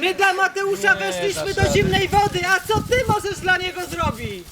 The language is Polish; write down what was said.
My dla Mateusza weszliśmy do zimnej wody, a co ty możesz dla niego zrobić?